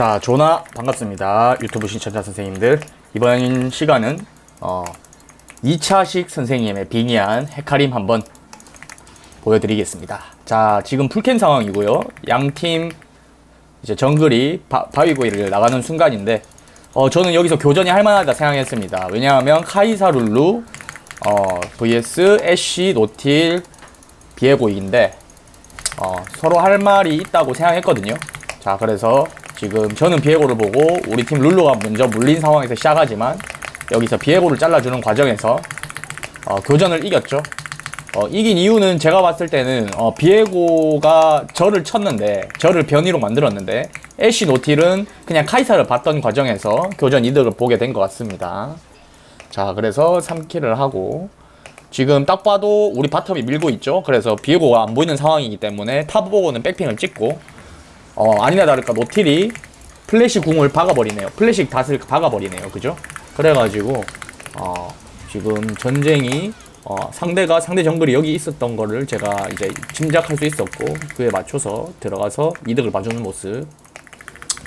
자, 조나 반갑습니다. 유튜브 신청자 선생님들. 이번 시간은 어 2차식 선생님의 빙의한 헤카림 한번 보여드리겠습니다. 자, 지금 풀캔 상황이고요. 양팀 이제 정글이 바, 바위고이를 나가는 순간인데 어 저는 여기서 교전이 할 만하다 생각했습니다. 왜냐하면 카이사 룰루 어 vs 애쉬 노틸 비에고이인데 어, 서로 할 말이 있다고 생각했거든요. 자, 그래서 지금 저는 비에고를 보고 우리 팀 룰루가 먼저 물린 상황에서 시작하지만 여기서 비에고를 잘라주는 과정에서 어, 교전을 이겼죠. 어, 이긴 이유는 제가 봤을 때는 어, 비에고가 저를 쳤는데 저를 변이로 만들었는데 애쉬 노틸은 그냥 카이사를 봤던 과정에서 교전 이득을 보게 된 것 같습니다. 자, 그래서 3킬을 하고 지금 딱 봐도 우리 바텀이 밀고 있죠. 그래서 비에고가 안 보이는 상황이기 때문에 탑 보고는 백핑을 찍고 어 아니나 다를까 노틸이 플래시 궁을 박아버리네요. 플래시 닷을 박아버리네요. 그죠? 그래가지고 어 지금 전쟁이 어 상대가 상대 정글이 여기 있었던 거를 제가 이제 짐작할 수 있었고 그에 맞춰서 들어가서 이득을 봐주는 모습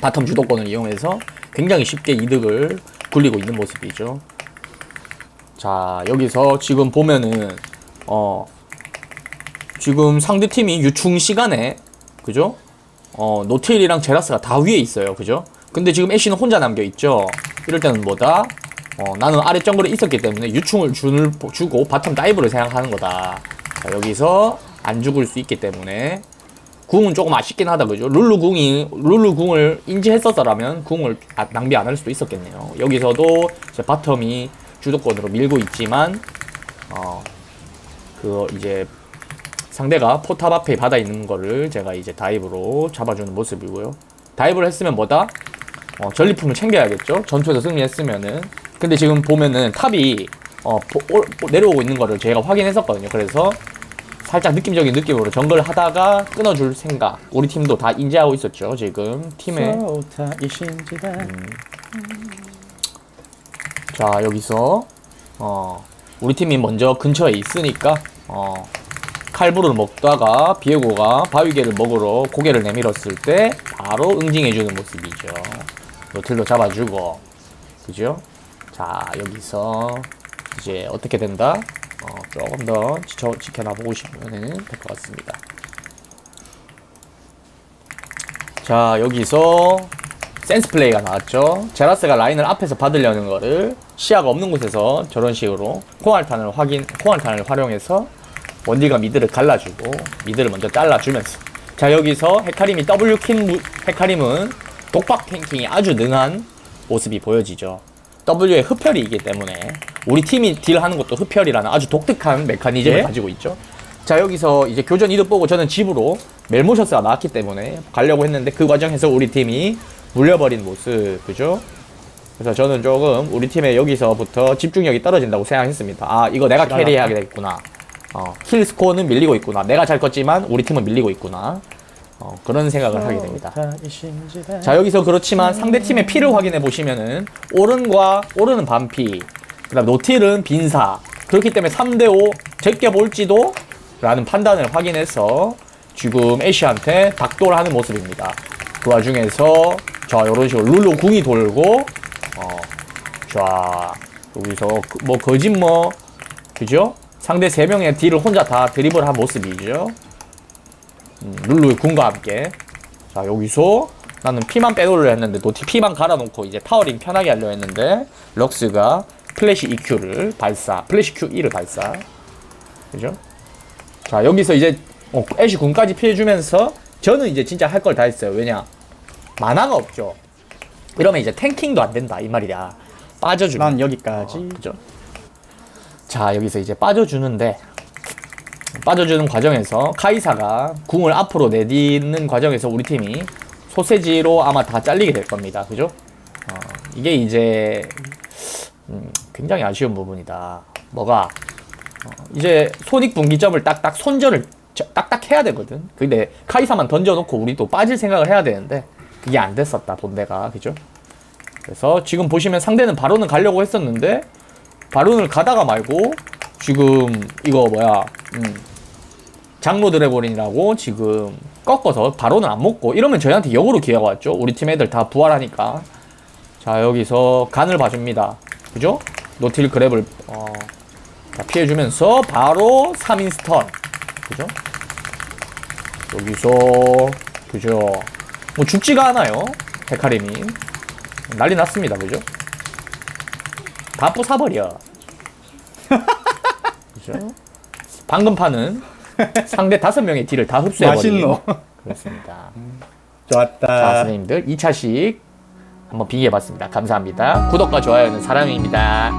바텀 주도권을 이용해서 굉장히 쉽게 이득을 굴리고 있는 모습이죠. 자 여기서 지금 보면은 어 지금 상대 팀이 유충 시간에 그죠? 어 노틸이랑 제라스가 다 위에 있어요, 그죠? 근데 지금 애쉬는 혼자 남겨 있죠. 이럴 때는 뭐다? 어 나는 아래 정글에 있었기 때문에 유충을 줄, 주고 바텀 다이브를 생각하는 거다. 자, 여기서 안 죽을 수 있기 때문에 궁은 조금 아쉽긴 하다 그죠? 룰루 궁이 룰루 궁을 인지했었더라면 궁을 아- 낭비 안 할 수도 있었겠네요. 여기서도 이제 바텀이 주도권으로 밀고 있지만 어그 이제 상대가 포탑 앞에 받아 있는 거를 제가 이제 다이브로 잡아주는 모습이고요. 다이브를 했으면 뭐다? 어, 전리품을 챙겨야겠죠. 전투에서 승리했으면은. 근데 지금 보면은 탑이 어, 보- 올- 내려오고 있는 거를 제가 확인했었거든요. 그래서 살짝 느낌적인 느낌으로 정글 하다가 끊어줄 생각. 우리 팀도 다 인지하고 있었죠. 지금 팀에 자 여기서 어 우리 팀이 먼저 근처에 있으니까 어 칼부를 먹다가 비에고가 바위개를 먹으러 고개를 내밀었을 때 바로 응징해주는 모습이죠. 노틀도 잡아주고 그죠? 자 여기서 이제 어떻게 된다? 어 조금 더 지켜, 지켜나 싶으면 될 것 같습니다. 자 여기서 센스 플레이가 나왔죠. 제라스가 라인을 앞에서 받으려는 거를 시야가 없는 곳에서 저런 식으로 콩알탄을 확인, 콩알탄을 활용해서 원딜과 미드를 갈라주고 미드를 먼저 잘라주면서 자 여기서 헤카림이 무- 헤카림은 독박 탱킹이 아주 능한 모습이 보여지죠. W의 흡혈이 있기 때문에 우리 팀이 딜하는 것도 흡혈이라는 아주 독특한 메커니즘을 예. 가지고 있죠. 자 여기서 이제 교전 이득 보고 저는 집으로 멜모셔스가 나왔기 때문에 가려고 했는데 그 과정에서 우리 팀이 물려버린 모습 그죠? 그래서 저는 조금 우리 팀의 여기서부터 집중력이 떨어진다고 생각했습니다. 아 이거 내가 싫어요. 캐리해야겠구나. 어, 킬 스코어는 밀리고 있구나. 내가 잘 컸지만 우리 팀은 밀리고 있구나. 어, 그런 생각을 하게 됩니다. 자 여기서 그렇지만 상대 팀의 피를 확인해 보시면은 오른과 오른은 반피 그다음 노틸은 빈사 그렇기 때문에 3대5 제껴볼지도 라는 판단을 확인해서 지금 애쉬한테 닥돌 하는 모습입니다 그 와중에서 자 이런 식으로 룰루 궁이 돌고 어 자 여기서 그- 뭐 거짓 뭐 그죠 상대 3명의 딜을 혼자 다 드리블 한 모습이죠. 음, 룰루의 궁과 함께. 자 여기서 나는 피만 빼돌려 했는데 노티 피만 갈아놓고 이제 타워링 편하게 하려 했는데 럭스가 플래시 EQ를 발사 플래시 Q1을 발사. 그죠? 자 여기서 이제 어, 애쉬 궁까지 피해주면서 저는 이제 진짜 할 걸 다 했어요. 왜냐? 만화가 없죠. 이러면 이제 탱킹도 안 된다 이 말이야. 빠져주면. 난 여기까지. 어, 그죠? 자 여기서 이제 빠져주는데 빠져주는 과정에서 카이사가 궁을 앞으로 내딛는 과정에서 우리 팀이 소세지로 아마 다 잘리게 될 겁니다. 그죠? 어, 이게 이제 음, 굉장히 아쉬운 부분이다. 뭐가 어, 이제 손익 분기점을 딱딱 손절을 저- 딱딱 해야 되거든. 근데 카이사만 던져놓고 우리도 빠질 생각을 해야 되는데 그게 안 됐었다 본대가 그죠? 그래서 지금 보시면 상대는 바론은 가려고 했었는데 바론을 가다가 말고 지금 이거 뭐야 음, 장로 드래곤이라고 지금 꺾어서 바로는 안 먹고 이러면 저희한테 역으로 기회가 왔죠. 우리 팀 애들 다 부활하니까. 자 여기서 간을 봐줍니다. 그죠? 노틸 그랩을 어, 자, 피해주면서 바로 3인 스턴. 그죠? 여기서 그죠? 뭐 죽지가 않아요. 헤카림이 난리 났습니다. 그죠? 다 부숴버려. 그죠? 방금 판은 상대 다섯 명의 딜을 다 흡수해버린 맛있노. 그렇습니다. 좋았다. 자, 선생님들 2차씩 한번 비교해봤습니다. 감사합니다. 구독과 좋아요는 사랑입니다.